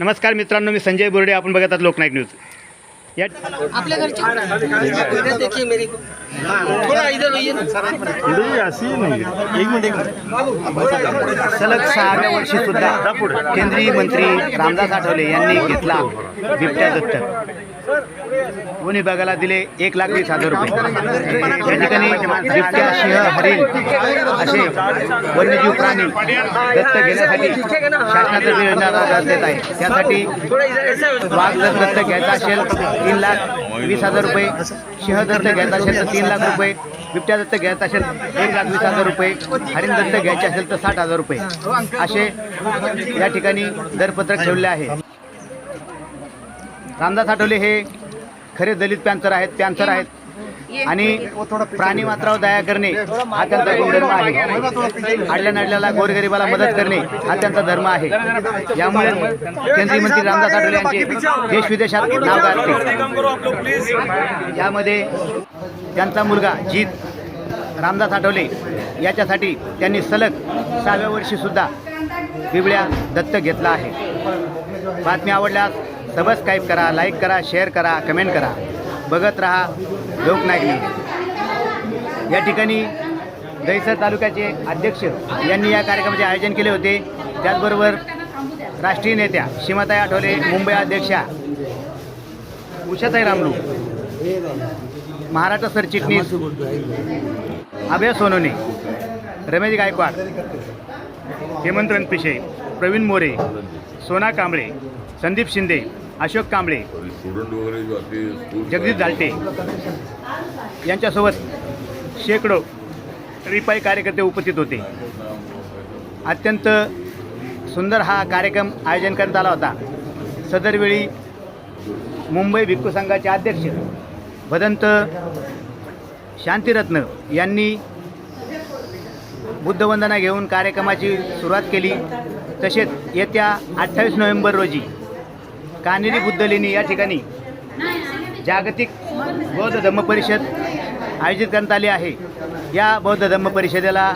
नमस्कार मित्रांनो मी संजय बोर्डे आपण बघत आहात लोकनायक न्यूज. या आपल्या सलग सहाव्या वर्षी सुद्धा केंद्रीय मंत्री रामदास आठवले यांनी घेतला बिबट्या दत्तक. वन विभागाला दिले एक लाख वीस हजार रुपये. या ठिकाणी बिबट्या सिंह हरिण असे वन्यजीव प्राणी दत्त घेण्यासाठी शासनाचं योजना राबवण्यात येत आहे त्यासाठी वाघ जर दत्त घ्यायचा असेल तीन लाख वीस हजार रुपये. सिंह दत्त घ्यायचा असेल तर तीन लाख रुपये. बिबट्या दत्त घ्यायचा असेल एक लाख वीस हजार रुपये. हरिण दत्त घ्यायचे असेल तर साठ हजार रुपये. असे या ठिकाणी दरपत्रक ठेवले आहे. रामदास आठवले हे खरे दलित पॅन्सर आहेत पॅन्सर आहेत. आणि प्राणी मात्रावर दया करणे हा त्यांचा गुणधर्म आहे. आडल्या नाडल्याला गोरगरिबाला मदत करणे हा त्यांचा धर्म आहे. यामुळे केंद्रीय मंत्री रामदास आठवले यांचे देश विदेशात नाव गाजते. यामध्ये त्यांचा मुलगा जीत रामदास आठवले याच्यासाठी त्यांनी सलग सहाव्या वर्षी सुद्धा बिबड्या दत्तक घेतला आहे. बातमी आवडल्यास सबस्क्राईब करा लाईक करा शेअर करा कमेंट करा. बघत राहा लोकनायक न्यूज. या ठिकाणी दहिसर तालुक्याचे अध्यक्ष यांनी या कार्यक्रमाचे आयोजन केले होते. त्याचबरोबर राष्ट्रीय नेत्या सीमाताई आठवले मुंबई अध्यक्षा उषाताई रामलू महाराष्ट्र सरचिटणीस अभय सोनवणे रमेश गायकवाड हेमंत रणपिशे प्रवीण मोरे सोना कांबळे संदीप शिंदे अशोक कांबळे स्टुडंट वगैरे जगदीश दालटे यांच्यासोबत शेकडो रिपाई कार्यकर्ते उपस्थित होते. अत्यंत सुंदर हा कार्यक्रम आयोजन करण्यात आला होता. सदरवेळी मुंबई भिक्खू संघाचे अध्यक्ष भदंत शांतिरत्न यांनी बुद्धवंदना घेऊन कार्यक्रमाची सुरुवात केली. तसेच येत्या अठ्ठावीस नोव्हेंबर रोजी कानेरी बुद्धलेणी या ठिकाणी जागतिक बौद्ध धम्म परिषद आयोजित करण्यात आली आहे. या बौद्ध धम्म परिषदेला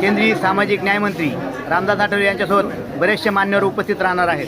केंद्रीय सामाजिक न्यायमंत्री रामदास आठवले यांच्यासोबत बरेचसे मान्यवर उपस्थित राहणार आहेत.